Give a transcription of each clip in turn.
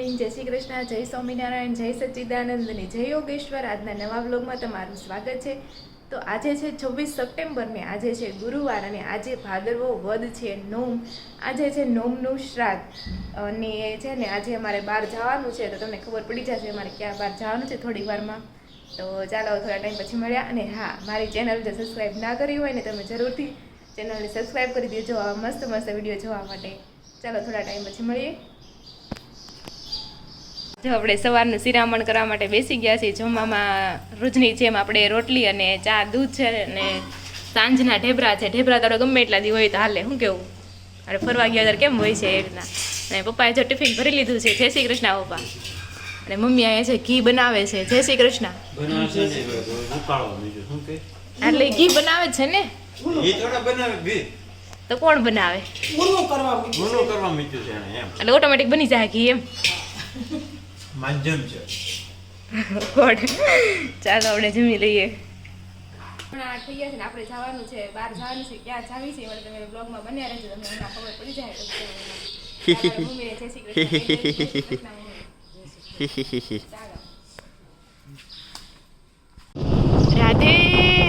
Morning જય શ્રી કૃષ્ણ, જય સ્વામિનારાયણ, જય સચ્ચિદાનંદની જય યોગેશ્વર. આજના નવા બ્લોગમાં તમારું સ્વાગત છે. તો આજે છે છવ્વીસ સપ્ટેમ્બરને આજે છે ગુરુવાર અને આજે ભાદરવો વધ છે નોમ. આજે છે નોમનું શ્રાદ્ધ. અને છે ને આજે અમારે બહાર જવાનું છે, તો તમને ખબર પડી જશે અમારે ક્યાં બહાર જવાનું છે થોડી વારમાં. તો ચાલો થોડા ટાઈમ પછી મળ્યા. અને હા, મારી ચેનલ જો સબસ્ક્રાઈબ ના કરી હોય ને તમે જરૂરથી ચેનલને સબસ્ક્રાઈબ કરી દેજો, આવા મસ્ત મસ્ત વીડિયો જોવા માટે. ચાલો થોડા ટાઈમ પછી મળીએ. જો આપણે સવારનું શિરામણ કરવા માટે બેસી ગયા છીએ જમવામાં રોજની જેમ આપણે રોટલી અને ચા દૂધ છે અને સાંજના ઢેબરા છે. ઢેબરા તારો ગમે એટલા દી હોય તો હાલે. શું કેવું? અરે ફરવા ગયા ત્યારે કેમ હોય છે એ રીતના? અને પપ્પાએ જો ટિફિન ભરી લીધું છે. જય શ્રી કૃષ્ણ પપ્પા. અને મમ્મી અહીંયા છે ઘી બનાવે છે. જય શ્રી કૃષ્ણ. એટલે ઘી બનાવે છે ને? તો કોણ બનાવે? એટલે ઓટોમેટિક બની જાય ઘી એમ. માધ્યમ છે. ગોડ. ચાલો આપણે જમી લઈએ. હમણાં થઈ ગયા છે ને આપણે જવાનું છે બહાર જવાનું છે ક્યાં જાવી છે એટલે તમે બ્લોગમાં બન્યા રહેજો તમને હમણાં ખબર પડી જાય. તો મમ્મીને શ્રી કૃષ્ણ. રાધે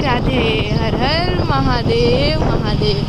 રાધે હર હર મહાદેવ મહાદેવ.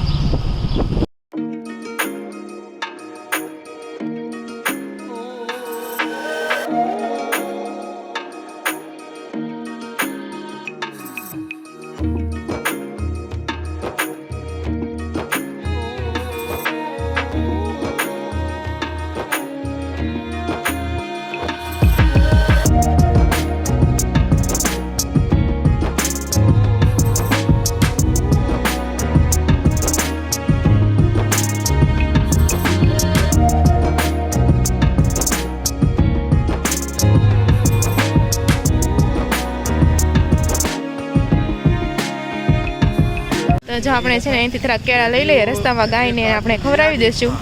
જો આપણે છે ને અહીંથી થોડા કેળા લઈ લઈએ, રસ્તામાં ગાયને આપણે ખવડાવી દઈશું.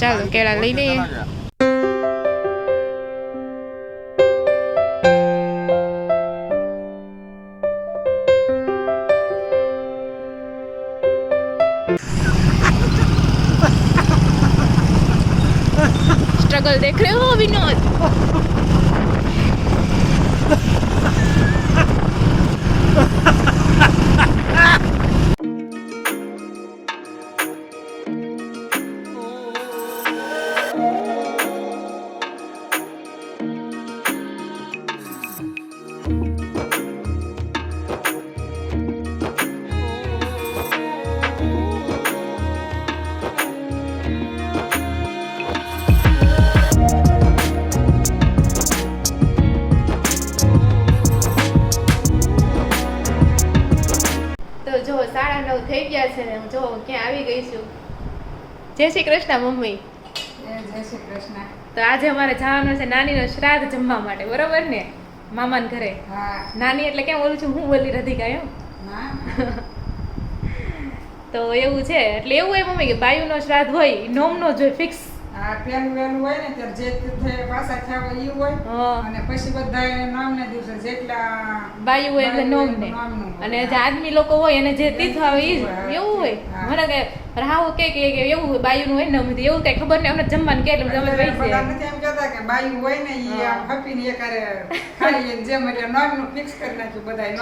ચાલો, કેળા લઈ લઈએ. જય શ્રી કૃષ્ણ મમ્મી. જય શ્રી કૃષ્ણ. તો આજે અમારે જવાનું છે નાનીનો શ્રાદ્ધ જમવા માટે બરોબર ને? મામાન ઘરે. નાની એટલે કેમ બોલું છું હું બોલી રધિકા એમ? તો એવું છે એટલે એવું હોય મમ્મી કે બાયુનો શ્રાદ્ધ હોય નોમનો જ હોય ફિક્સ પેલું હોય ને ત્યારે જે તીર્થે પાછા થયા હોય હોય. અને પછી બધા નામને દિવસે જેટલા બાયુ હોય એટલે અને જે આદમી લોકો હોય એને જે તીર્થ આવે જ એવું હોય. મને કે રાહુ કે કે એવું બાયુનું હોય ને અમને એવું કઈ ખબર નહીં અમને જમવાનું કે એટલે બધા વહી જાય. નથી એમ કહેતા કે બાયુ હોય ને એ આમ ખપીને એ કરે ખાઈ લે જેમ એટલે નામનું ફિક્સ કરી નાખ્યું બધાય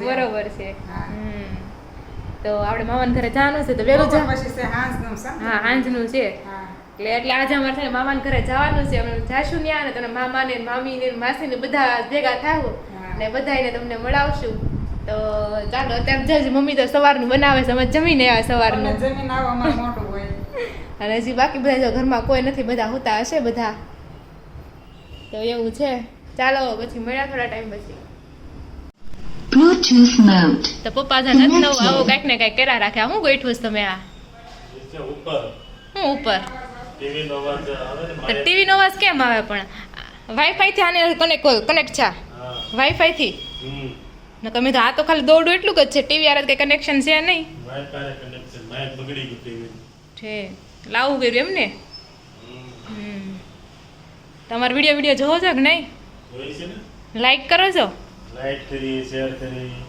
બરોબર છે. તો આપણે મામાના ઘરે જવાનું છે તો વેલું જા હા સાંજનું છે. એટલે એટલે આજે અમારે છે મામાના ઘરે જવાનું છે. અમે જાશું ત્યાં ને તને મામા ને મામી ને માસી ને બધા ભેગા થાવ. ને બધાને તમને મળાવશું. તો ચાલો અત્યારે જજ મમ્મી તો સવારનું બનાવે છે અમે જમીને આવ્યા સવારનું. જમીન આવવામાં મોટું હોય. અને હજી બાકી બધા જો ઘરમાં કોઈ નથી બધા હોતા હશે બધા. તો એવું છે. ચાલો પછી મળ્યા થોડા ટાઈમ પછી. Mode. તો પપ્પા જ નથી નવું આવું કાંઈક ને કાંઈક કર્યા રાખ્યા હું ગોઠવું તમે આ? ઉપર. હું ઉપર? ટીવી નો અવાજ કેમ આવે પણ? વાઈફાઈ થી આને કનેક્ટ કનેક્ટ છે વાઈફાઈ થી? ને તમે તો આ તો ખાલી દોડું એટલું જ છે. ટીવી આરે કઈ કનેક્શન છે નહીં. છે. લાવવું કર્યું એમ ને. તમારો વીડિયો વીડિયો જોવો છો કે નહીં? લાઈક કરો છો?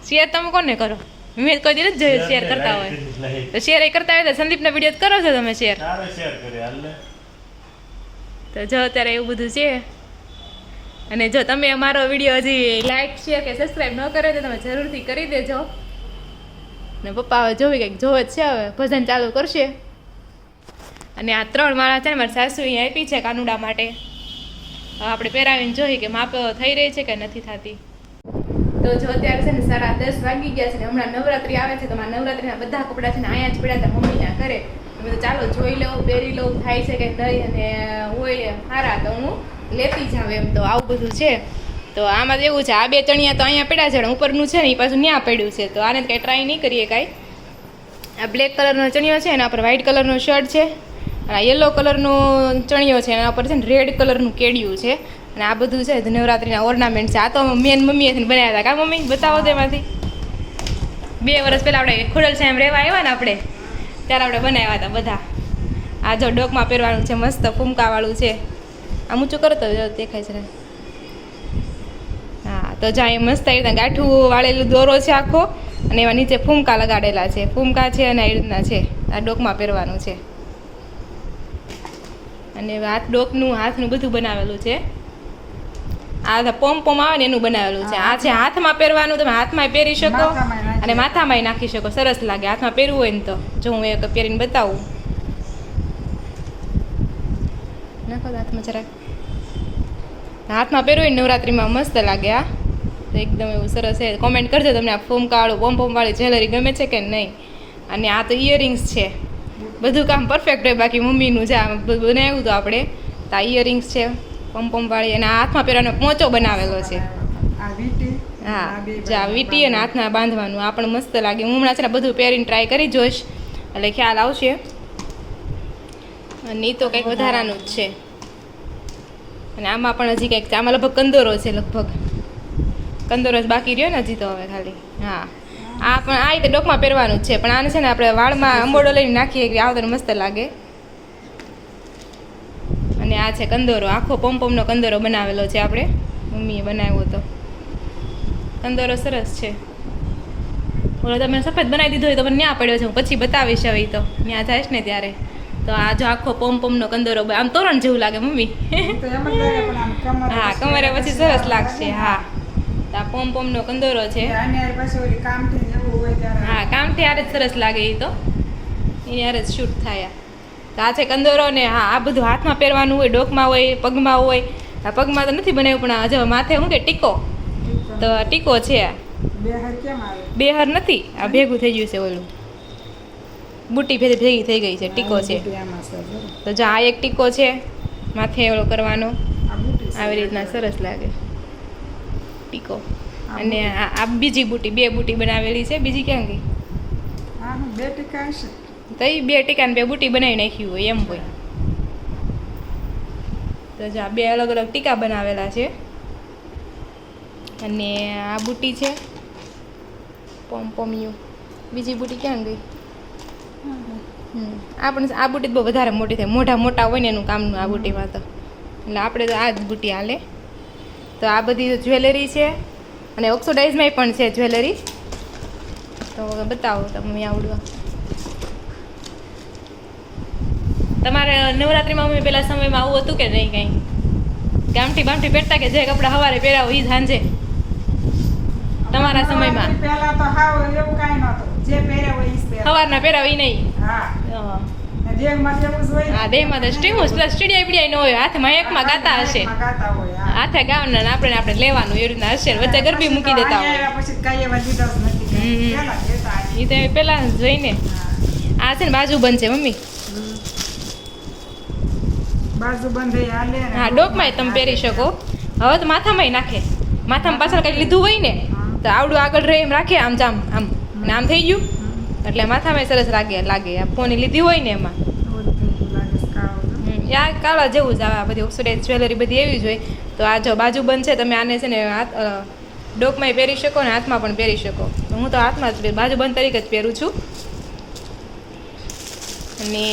શેર તમે કોને કરો? મેં કોઈ દિવસ જોયું શેર કરતા હોય. તો શેર એ કરતા હોય તો સંદીપના વીડિયો કરો છો તમે શેર તો જો અત્યારે એવું બધું છે. અને જો તમે અમારો વીડિયો હજી લાઈક શેર કે સબસ્ક્રાઈબ ન કરે તો તમે જરૂરથી કરી દેજો. ને પપ્પા હવે જોવી કંઈક જોવે જ છે હવે. ભજન ચાલુ કરશે. અને આ ત્રણ માળા છે ને, મારી સાસુ અહીંયા આપી છે કાનુડા માટે. હવે આપણે પહેરાવીને જોઈએ કે માપ થઈ રહી છે કે નથી થતી. તો જો અત્યારે છે ને સાડા દસ વાગી ગયા છે ને, હમણાં નવરાત્રી આવે છે તો મારા નવરાત્રીના બધા કપડાં છે ને અહીંયા જ પડ્યા હતા મમ્મીના ઘરે. તો ચાલો જોઈ લઉં, પહેરી લઉં, થાય છે કે નહીં અને હોય સારા તો હું લેતી જાવ એમ તો આવું બધું છે. તો આમાં એવું છે, આ બે ચણિયા તો અહીંયા પડ્યા છે ઉપરનું છે ને એ પાછું ત્યાં પડ્યું છે. તો આને કંઈ ટ્રાય નહીં કરીએ કાંઈ. આ બ્લેક કલરનો ચણિયો છે, એના પર વ્હાઇટ કલરનો શર્ટ છે, અને આ યલો કલરનો ચણિયો છે, એના પર છે ને રેડ કલરનું કેડિયું છે. અને આ બધું છે નવરાત્રિના ઓર્નામેન્ટ છે. આ તો મેન મમ્મીએ બનાવ્યા હતા. કા મમ્મી, બતાવો તેમાંથી બે વર્ષ પહેલાં આપણે ખોડલ સાહેબ રહેવા આવ્યા ને આપણે, ત્યારે આપણે બનાવ્યા હતા બધા. આ જો ડોકમાં પહેરવાનું છે, મસ્ત ફૂમકાવાળું છે. આમ ઊંચું કરો તો દેખાય છે હા તો જ્યાં એ મસ્ત આવી રીતના ગાંઠું વાળેલું દોરો છે આખો અને એમાં નીચે ફૂમકા લગાડેલા છે. ફૂમકા છે અને આવી રીતના છે. આ ડોકમાં પહેરવાનું છે. અને હાથ ડોકનું હાથનું બધું બનાવેલું છે. આ પોમ પોમ આવે ને એનું બનાવેલું છે. આ છે હાથમાં પહેરવાનું તમે હાથમાં પહેરી શકો અને માથામાંય નાખી શકો. સરસ લાગે. હાથમાં પહેરવું હોય ને તો. જો હું એક પહેરીને બતાવું. નાખો હાથમાં જરાક. હાથમાં પહેરવું હોય નવરાત્રીમાં મસ્ત લાગે આ તો એકદમ એવું સરસ છે. કોમેન્ટ કરજો તમને આ ફોમ કાળું પોમ પોમવાળી જ્વેલરી ગમે છે કે નહીં. અને આ તો ઇયરિંગ્સ છે. બધું કામ પરફેક્ટ હોય બાકી મમ્મીનું જે બનાવ્યું હતું આપણે. તો આ ઇયરિંગ્સ છે પમ પમ વાળી. અને આ હાથમાં પહેરવાનો પોંચો બનાવેલો છે. આ વીટી. હા જા વીટી અને હાથના બાંધવાનું. આ પણ મસ્ત લાગે. હું હમણાં છે ને બધું પહેરીને ટ્રાય કરી જોઈશ. એટલે ખ્યાલ આવશે. અને એ તો કંઈક વધારાનું જ છે. અને આમાં પણ હજી કંઈક આમાં લગભગ કંદોરો છે લગભગ. કંદોરો જ બાકી રહ્યો ને હજી તો હવે ખાલી. હા. આ પણ આ રીતે ડોકમાં પહેરવાનું જ છે. પણ આને છે ને આપણે વાળમાં અંબોડો લઈને નાખીએ કે આવો તો મસ્ત લાગે. અને આ છે કંદોરો. આખો પોમપોમનો કંદોરો બનાવેલો છે આપણે. મમ્મીએ બનાવ્યો હતો. કંદોરો સરસ છે. બોલો તમે સફેદ બનાવી દીધો હોય તો મને ન્યા પડ્યો છે. હું પછી બતાવીશ હવે તો. ત્યાં જઈશ ને ત્યારે. તો આ જો આખો પોમ પોમનો કંદોરો આમ તોરણ જેવું લાગે મમ્મી. હા કમરે પછી સરસ લાગશે હા. તો આ પોમ પોમનો કંદોરો છે. હા કામથી આરે જ સરસ લાગે એ તો. એની હારે જ શૂટ થાય. આ. છે કંદોરો ને હા આ બધું હાથમાં પહેરવાનું હોય ડોકમાં હોય પગમાં હોય. આ પગમાં તો નથી બનાવ્યું પણ હજુ માથે શું કે ટીકો? તો ટીકો છે. આ બે હર કેમ આવે? નથી આ ભેગું થઈ ગયું છે ઓલું. બુટી ભેગી ભેગી થઈ ગઈ છે ટીકો છે. તો જો આ એક ટીકો છે માથે ઓલો કરવાનો. આવી રીતના સરસ લાગે. ટીકો. અને આ બીજી બુટી બે બુટી બનાવેલી છે બીજી ક્યાં ગઈ? હા બે ટીકા તો એ બે ટીકા બે બુટી બનાવી નાખ્યું હોય એમ હોય. તો જો આ બે અલગ અલગ ટીકા બનાવેલા છે. અને આ બુટી છે પોમ પોમિયું. બીજી બુટી ક્યાં ગઈ? હમ. આ આ બુટી તો બહુ વધારે મોટી થાય. મોઢા મોટા હોય ને એનું કામનું આ બુટીમાં તો. એટલે આપણે તો આ જ બુટી હાલે. તો આ બધી જ્વેલરી છે. અને ઓક્સોડાઇઝમાં પણ છે જ્વેલરી. તો હવે બતાવો તમે આવડવા. તમારે નવરાત્રીમાં અમે પેલા સમયમાં આવું હતું કે નહીં કંઈ? ગામઠી બામઠી પહેરતા કે જે કપડાં સવારે પહેરાવો એ સાંજે તમારા સમયમાં? પહેલા તો હાવ એવું કાંઈ નહોતું. જે પહેરાવો હોય ઈ જ પહેરે. સવારના પહેરાવો એ નહીં. દેહમાં જેવું જ હોય ને. હા દેહમાં તો સ્ટીમુસ પ્લસ સ્ટીડિયા પીડિયા ન હોય હાથમાં એકમાં ગાતા હશે. હાથમાં ગાતા હોય હા. હાથે ગાવાના આપણે આપણે લેવાનું એ રીતના હશે. વચ્ચે ગરબી મૂકી દેતા હોય. આવ્યા પછી કાંઈ એવા લીધા જ નથી કાંઈ. હમ. પહેલા દેતા હશે. એ તો પેલા જોઈને. આ છે ને બાજુ બંધ છે મમ્મી. હા ડોકમાંય તમે પહેરી શકો. હવે તો માથામાંય નાખે. માથામાં પાછળ કંઈક લીધું હોય ને તો આવડું આગળ રહે એમ રાખે આમ જામ આમ. નામ આમ થઈ ગયું. એટલે માથામાં સરસ લાગે લાગે. આ ફોની લીધી હોય ને એમાં. છે કાળું જેવું જ આવે. બધી ઓક્સોડાઇઝ જ્વેલરી બધી એવી જ હોય. તો આ જો બાજુ બંધ છે, તમે આને છે ને હાથ ડોકમાં પહેરી શકો ને હાથમાં પણ પહેરી શકો. તો હું તો હાથમાં જ બાજુ બંધ તરીકે જ પહેરું છું. અને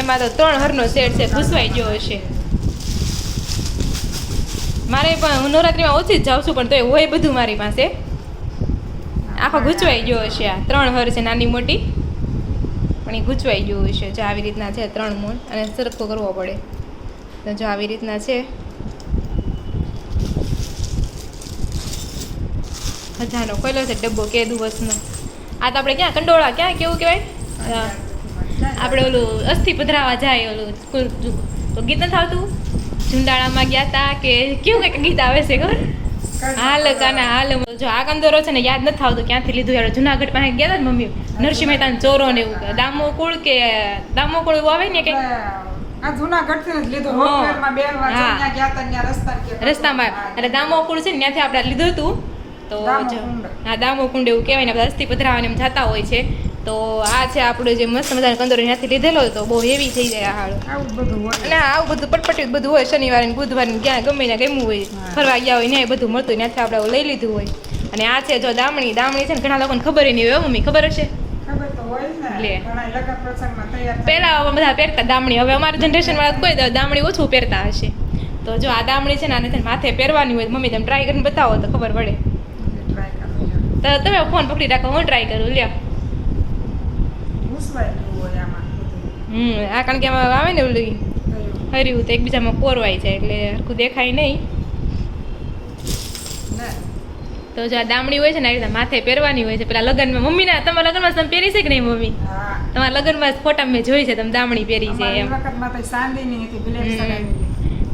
એમાં તો ત્રણ હરનો સેટ છે, ઘૂસવાઈ ગયો હશે. મારે પણ હું નવરાત્રીમાં ઓછી જ જાઉં છું, પણ તોય હોય બધું મારી પાસે. આખો ગૂંચવાઈ ગયો હશે આ ત્રણ હર છે નાની મોટી. પણ એ ગૂંચવાઈ ગયું હશે, જો આવી રીતના છે ત્રણ મૂળ અને સરખો કરવો પડે. તો જો આવી રીતના છે. હજાનો ખોલ્યો છે ડબ્બો કે દિવસનો. આ તો આપણે ક્યાં, કંડોળા ક્યાં કેવું કહેવાય? આપણે ઓલું અસ્થિ પધરાવા જાય ઓલું ગીત નથી આવતું? ઝુંડાળામાં ગયા તા કે કેવું કંઈક ગીત આવે છે, ખબર? હાલ કાના હાલ. જો આ કંદોરો છે ને યાદ નથી આવતું ક્યાંથી લીધું યાર જુનાગઢ પાસે ગયા હતા ને મમ્મી. નરસિંહ મહેતાનો ચોરો ને એવું દામો કુળ કે દામો કુળ એવું આવે ને કે રસ્તામાં દામો કુળ છે ને ત્યાંથી આપણે લીધું હતું. તો હા દામો કુંડ એવું કહેવાય ને બધા અસ્થિ પધરાવાને એમ જતા હોય છે. તો આ છે આપણો જે મસ્ત મજાનો કંદોરો ત્યાંથી લીધેલો તો બહુ હેવી થઈ જાય આ હાળો. આવું બધું હોય. અને આવું બધું પટપટ્યું બધું હોય શનિવારે બુધવારે ક્યાં ગમે ને ગમ્યું હોય ફરવા ગયા હોય ને બધું મળતું ત્યાંથી આપણે લઈ લીધું હોય. અને આ છે જો દામણી દામણી છે ને ઘણા લોકોને ખબર નહીં હોય મમ્મી ખબર હશે? પેલા બધા પહેરતા દામણી હવે અમારા જનરેશન વાળા કોઈ દામણી ઓછું પહેરતા હશે. તો જો આ દામણી છે ને આને માથે પહેરવાની હોય મમ્મી તમે ટ્રાય કરીને બતાવો તો ખબર પડે. તો તમે ફોન પકડી રાખો હું ટ્રાય કરું લ્યો. ઘૂસવાયેલું હોય આમાં. હમ આ કારણ કે આમાં આવે ને ઓલું? હર્યું તો એકબીજામાં પોરવાય જાય એટલે હરખું દેખાય નહીં. તો જો આ દામણી હોય છે ને આ માથે પહેરવાની હોય છે. પેલા લગ્નમાં મમ્મીના તમારા લગ્નમાં તમે પહેરી છે કે નહીં મમ્મી? તમારા લગ્નમાં ફોટા મેં જોઈ છે તમે દામણી પહેરી છે એમ.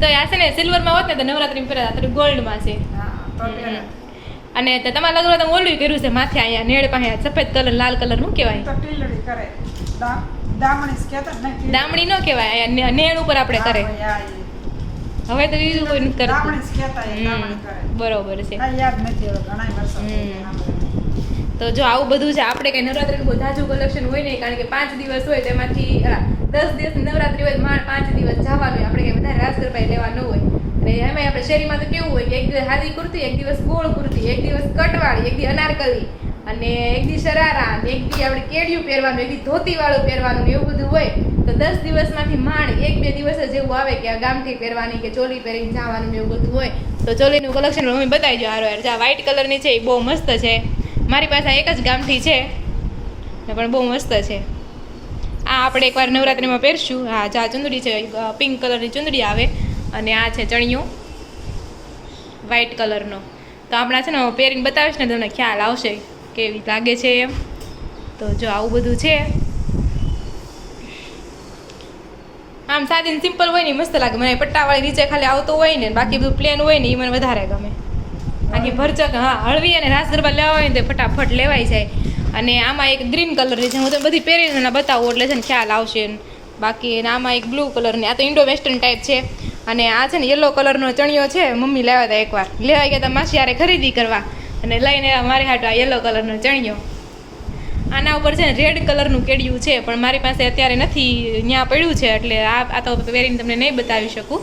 તો આ છે ને સિલ્વરમાં હોત ને તો નવરાત્રી પહેરા ગોલ્ડમાં છે. અને તમારે તમારા તમે ઓલું કર્યું છે માથે અહીંયા નેળ પાસે સફેદ કલર લાલ કલરનું કહેવાય. દામણી ને, કહેવાય અહીંયા નેણ ઉપર આપણે કરે. હવે તો બીજું કોઈ નથી કરતું. બરોબર છે. તો. જો આવું બધું છે આપણે કઈ નવરાત્રીનું બહુ જાજુ કલેક્શન હોય નહીં કારણ કે પાંચ દિવસ હોય તેમાંથી દસ દિવસ નવરાત્રી હોય પાંચ દિવસ જવાનું હોય આપણે કઈ વધારે રાસ ગરબા લેવા ન હોય. અને એમાં આપણે શેરીમાં તો કેવું હોય કે એક દિવસ હાદી કુર્તી, એક દિવસ ગોળ કુર્તી, એક દિવસ કટવાળી, એક દિવસ અનારકલી અને એક દી શરારા અને એક દી આપણે કેડિયું પહેરવાનું, એક દી ધોતી વાળું પહેરવાનું એવું બધું હોય. તો દસ દિવસમાંથી માંડ એક બે દિવસ જ એવું આવે કે આ ગામઠી પહેરવાની કે ચોલી પહેરીને જવાનું એવું બધું હોય. તો ચોલીનું કલેક્શન મમ્મી બતાવી જો હારો હાર આ વ્હાઈટ કલરની છે એ બહુ મસ્ત છે. મારી પાસે એક જ ગામઠી છે. પણ બહુ મસ્ત છે. આ આપણે એકવાર નવરાત્રિમાં પહેરશું. હા, જા, ચુંદડી છે પિંક કલરની ચુંદડી આવે. અને આ છે ચણિયો વ્હાઈટ કલરનો તો આપણા છે ને હું પહેરીને બતાવીશ ને તમને ખ્યાલ આવશે કેવી લાગે છે એમ. તો જો આવું બધું છે. આમ સાદી સિમ્પલ હોય ને મસ્ત લાગે. મને પટ્ટાવાળી નીચે ખાલી આવતો હોય ને બાકી બધું પ્લેન હોય ને એ મને વધારે ગમે. આખી ભરચક, હા, હળવી અને રાસ ગરબા લેવા હોય ને તો ફટાફટ લેવાય જાય. અને આમાં એક ગ્રીન કલરની છે, હું તો બધી પહેરીને બતાવું એટલે છે ને ખ્યાલ આવશે. બાકી આમાં એક બ્લુ કલરની આ તો ઇન્ડો વેસ્ટર્ન ટાઈપ છે. અને આ છે ને યલો કલરનો ચણિયો છે, મમ્મી લાવ્યા હતા એકવાર. લેવા ગયા હતા માસી યારે ખરીદી કરવા. અને લઈને મારી હાટો આ યલો કલરનો ચણિયો. આના ઉપર છે ને રેડ કલરનું કેડિયું છે, પણ મારી પાસે અત્યારે નથી ત્યાં પડ્યું છે, એટલે આ આ તો પહેરીને તમને નહીં બતાવી શકું.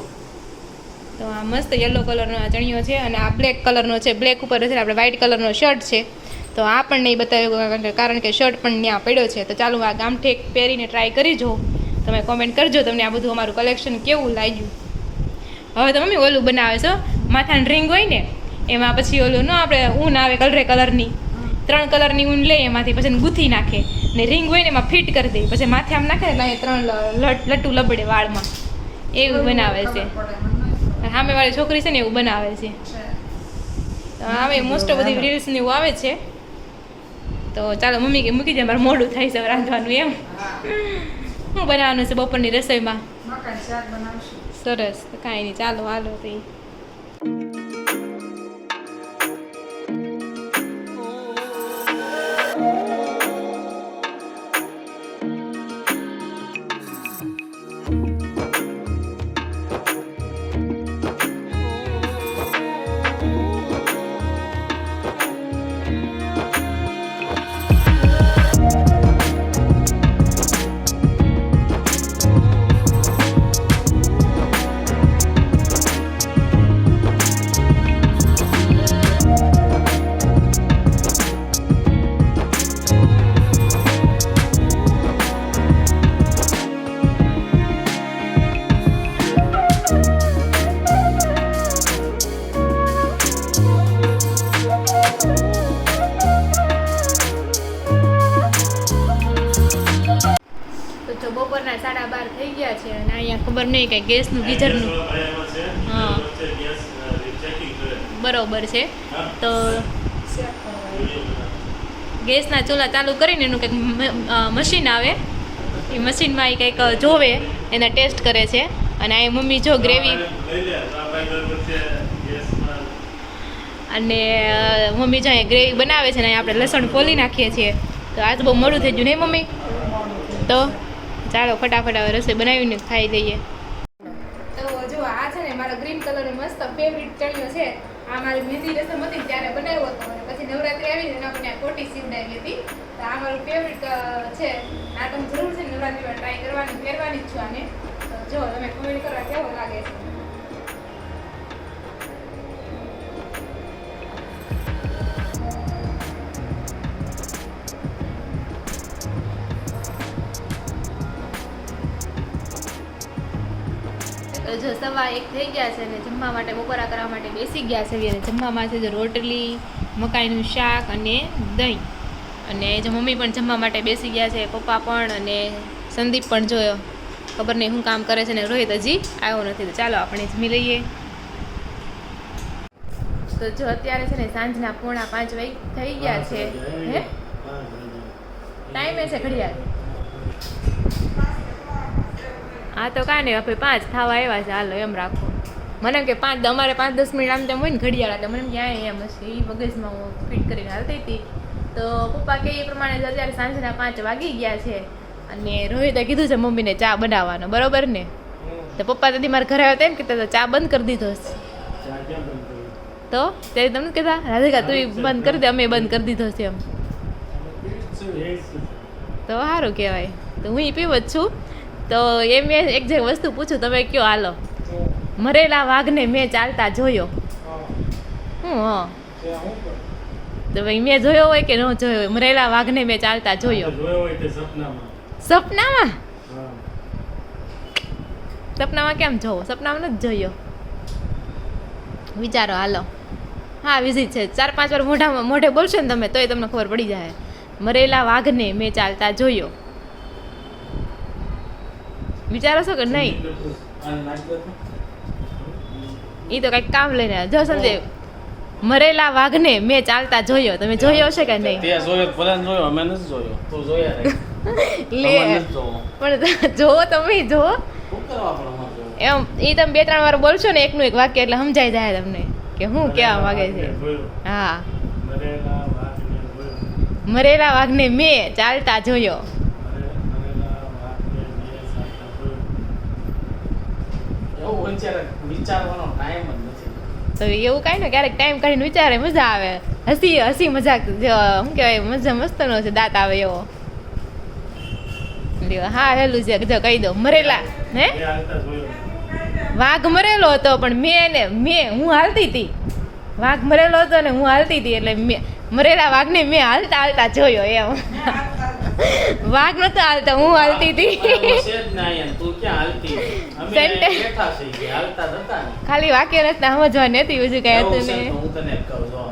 તો આ મસ્ત યલો કલરનો આ ચણિયો છે અને આ બ્લેક કલરનો છે. બ્લેક ઉપર છે આપણે વ્હાઈટ કલરનો શર્ટ છે. તો આ પણ નહીં બતાવ્યું, કારણ કે શર્ટ પણ ત્યાં પડ્યો છે. તો ચાલો આ ગામઠેક પહેરીને ટ્રાય કરી જો. તમે કોમેન્ટ કરજો તમને આ બધું અમારું કલેક્શન કેવું લાગ્યું. હવે તો મમ્મી ઓલું બનાવે છો માથાની રિંગ હોય ને એમાં પછી ઓલું ન આપણે ઊન આવે કલરે કલરની. ત્રણ કલરની ઊન લે એમાંથી પછી ગૂંથી નાખે. ને રિંગ હોય ને એમાં ફિટ કરી દે પછી માથે આમ નાખે ને ત્રણ લટ્ટુ લબડે વાળમાં. એવું બનાવે છે. સામેવાળી સામે વાળી છોકરી છે ને એવું બનાવે છે. છે. આવે મોસ્ટ ઓફ બધી રીલ્સ ને એવું આવે છે. તો ચાલો મમ્મી કે મૂકી દે મારે મોડું થાય છે રાંધવાનું એમ. શું બનાવવાનું છે બપોરની રસોઈમાં? મકાઈ શાક બનાવશું. સરસ કાંઈ નહીં. ચાલો હાલો તો ગેસનું ગીઝરનું. હા. બરોબર છે. તો ગેસના ચૂલા ચાલુ કરીને એનું કંઈક મશીન આવે. એ મશીનમાં એ કંઈક જોવે એના ટેસ્ટ કરે છે. અને આ મમ્મી જો ગ્રેવી અને મમ્મી જો ગ્રેવી બનાવે છે ને આપણે લસણ ફોલી નાખીએ છીએ. તો આજ બહુ મોડું થઈ ગયું નહીં મમ્મી? તો ચાલો ફટાફટ હવે રસોઈ બનાવીને ખાઈ લઈએ તો જો આ છે ને મારો ગ્રીન કલરનો મસ્ત ફેવરિટ ચણિયો છે. આ મારી મહેંદી રસમ હતી ત્યારે બનાવ્યો હતો અને પછી નવરાત્રી આવી એના પર કોટી સીવડાવી હતી. તો આ મારું ફેવરિટ છે. આ તમે જરૂર છે નવરાત્રીમાં ટ્રાય કરવાની, પહેરવાની જ છું આને. તો જો, તમે કોમેન્ટ કરવા કેવો લાગે છે? જો સવા એક થઈ ગયા છે ને જમવા માટે બપોરા કરવા માટે બેસી ગયા છે. અને જમવામાં છે જો રોટલી મકાઈનું શાક અને દહીં. અને જો મમ્મી પણ જમવા માટે બેસી ગયા છે પપ્પા પણ અને સંદીપ પણ જોયો ખબર નહીં શું કામ કરે છે ને રોહિત હજી આવ્યો નથી. તો ચાલો આપણે જમી લઈએ. તો જો અત્યારે છે ને સાંજના પોણા પાંચ વાગ થઈ ગયા છે. હે? ટાઈમે છે ઘડિયાળ. હા તો કાંઈ નહીં ભાઈ પાંચ થવા આવ્યા છે, હાલો એમ રાખો. મને કે પાંચ, અમારે પાંચ દસ મિનિટ આમ તેમ હોય ને ઘડિયાળ હતા મને ક્યાં એમ હશે. એ મગજમાં હું ફિટ કરીને હાલતી હતી. તો પપ્પા કે એ પ્રમાણે અત્યારે સાંજના પાંચ વાગી ગયા છે. અને રોહિતે કીધું છે, મમ્મીને ચા બનાવવાનો. બરોબર ને? તો પપ્પા તેથી મારા ઘરે આવ્યા એમ કહેતા હતા, ચા બંધ કરી દીધો છે? તો ત્યારે તમને કહેતા, રાધિકા, તું બંધ કરી દે, અમે બંધ કરી દીધો છે એમ. તો સારું કહેવાય. તો હું પીવ જ છું. તો એમ મેં એક જે વસ્તુ પૂછું તમે કયો હાલો? મરેલા વાઘને મેં ચાલતા જોયો. હું હા. તો ભાઈ મેં જોયો હોય કે ન જોયો હોય? મરેલા વાઘને મેં ચાલતા જોયો. સપનામાં. સપનામાં કેમ જોવો? સપનામાં નથી જોયો. વિચારો હાલો. હા વિઝિટ છે. ચાર પાંચ વાર મોઢામાં મોઢે બોલશો ને તમે તોય તમને ખબર પડી જાય. મરેલા વાઘને મેં ચાલતા જોયો. વિચારો છો કે નહીં? એ તો કંઈક કામ લઈને જો સંજય મરેલા વાઘને મેં ચાલતા જોયો. તમે જોયો છે કે નહીં? તે જોયો ભલે જોયો? અમે નથી જોયો. તું જોયા લે. પણ જો તમે જો? એમ એ તમે બે ત્રણ વાર બોલશો ને એકનું એક વાક્ય એટલે સમજાઈ જાય તમને કે હું કેવા માંગે છે. હા. મરેલા વાઘને મેં ચાલતા જોયો મરે- મરેલા વાઘને મેં સાચા જોયો. એવું વિચારવાનો ટાઈમ જ નથી. તો એવું કાંઈ ને ક્યારેક ટાઈમ કાઢીને વિચારે મજા આવે. હસી હસી મજાક શું કહેવાય મજા મસ્તનો છે દાંત આવે એવો. હા હેલું છે જો કહી દો મરેલા હે. વાઘ મરેલો હતો પણ મેં ને મેં હું હાલતી હતી. વાઘ મરેલો હતો ને હું હાલતી હતી એટલે મેં મરેલા વાઘને મેં હાલતા હાલતા જોયો એમ. વાઘ નતો હાલતો હું હાલતી હતી. ને. તું ક્યાં હાલતી? ખાલી વાક્ય રચના સમજવા નથી બીજું કઈ હતું નહીં. હું તને કહું જો.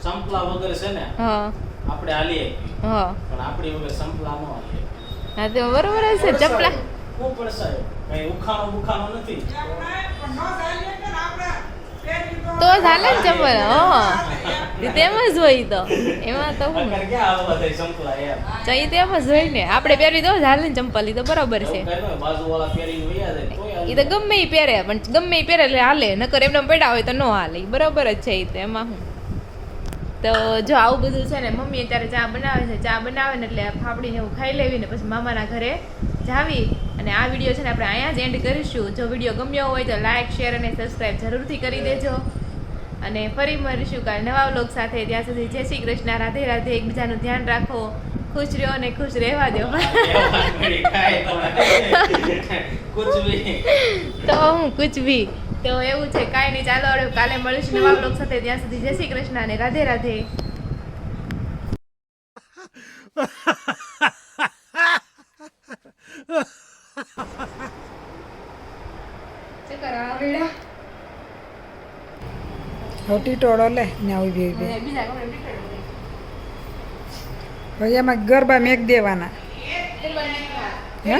સંપલા વગર છે ને હા. આપણે હાલીએ. હા. પણ આપણી વગર સંપલા ન હાલીએ. હા તો બરોબર છે ચપલા. હું પણ સાહેબ કઈ ઉખાણો બુખાણો નથી? તો ચાલે ને ચપ્પલ? હા. તેમ જ હોય તો. એમાં તો હું? તો તેમ જ હોય ને. આપણે પહેરવી તો ચાલે ને ચંપલ તો બરોબર છે. ન એ તો ગમે એ પહેરે પણ ગમે એ પહેરે એટલે હાલે. નકર એમને પડ્યા હોય તો ન હાલે. બરાબર બરોબર જ છે એ તો એમાં હું? તો જો આવું બધું છે ને મમ્મી અત્યારે ચા બનાવે છે. ચા બનાવે ને એટલે ફાફડીને એવું ખાઈ લેવી ને પછી મામાના ઘરે જાવી. અને આ વીડિયો છે ને આપણે અહીંયા જ એન્ડ કરીશું. જો વીડિયો ગમ્યો હોય તો લાઇક શેર અને સબસ્ક્રાઈબ જરૂરથી કરી દેજો. અને ફરી મળીશું કાલ નવા વ્લોગ સાથે. ત્યાં સુધી જય શ્રી કૃષ્ણ રાધે રાધે. એકબીજાનું ધ્યાન રાખો. ખુશ રહ્યો અને ખુશ રહેવા દો. તો હું કુછ ભી તો એવું છે કાંઈ નહીં. ચાલો હવે કાલે મળીશું નવા બ્લોગ સાથે. ત્યાં સુધી જય શ્રી કૃષ્ણ અને રાધે રાધે. બેડા. હોટી ટોળો લે ને આવી બે બે. એમાં ગરબા મેક દેવાના. હે?